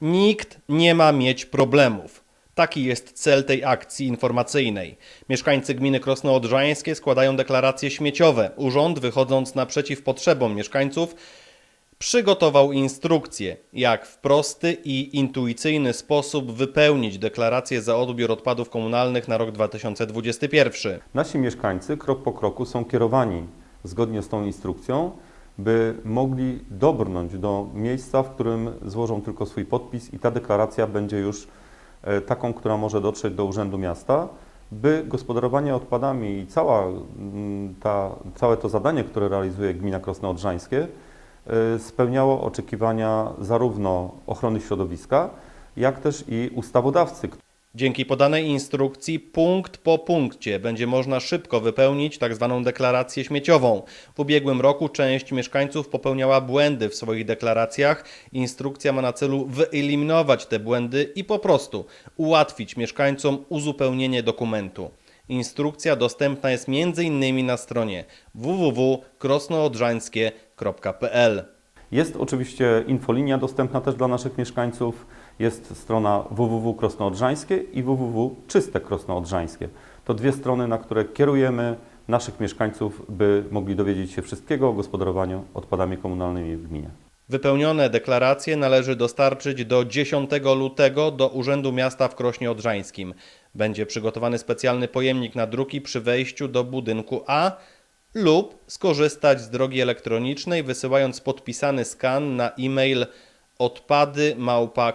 Nikt nie ma mieć problemów. Taki jest cel tej akcji informacyjnej. Mieszkańcy gminy Krosno Odrzańskie składają deklaracje śmieciowe. Urząd, wychodząc naprzeciw potrzebom mieszkańców, przygotował instrukcję, jak w prosty i intuicyjny sposób wypełnić deklarację za odbiór odpadów komunalnych na rok 2021. Nasi mieszkańcy krok po kroku są kierowani zgodnie z tą instrukcją, by mogli dobrnąć do miejsca, w którym złożą tylko swój podpis i ta deklaracja będzie już e, taką, która może dotrzeć do Urzędu Miasta, by gospodarowanie odpadami i cała, mm, ta, całe to zadanie, które realizuje gmina Krosno Odrzańskie, e, spełniało oczekiwania zarówno ochrony środowiska, jak też i ustawodawcy, Dzięki podanej instrukcji punkt po punkcie będzie można szybko wypełnić tzw. deklarację śmieciową. W ubiegłym roku część mieszkańców popełniała błędy w swoich deklaracjach. Instrukcja ma na celu wyeliminować te błędy i po prostu ułatwić mieszkańcom uzupełnienie dokumentu. Instrukcja dostępna jest m.in. na stronie www.krosnoodrzańskie.pl. Jest oczywiście infolinia dostępna też dla naszych mieszkańców. Jest strona www.krosnoodrzańskie i www.czyste Krosnoodrzańskie. To dwie strony, na które kierujemy naszych mieszkańców, by mogli dowiedzieć się wszystkiego o gospodarowaniu odpadami komunalnymi w gminie. Wypełnione deklaracje należy dostarczyć do 10 lutego do Urzędu Miasta w Krośnie Odrzańskim. Będzie przygotowany specjalny pojemnik na druki przy wejściu do budynku A lub skorzystać z drogi elektronicznej wysyłając podpisany skan na e-mail odpady małpa.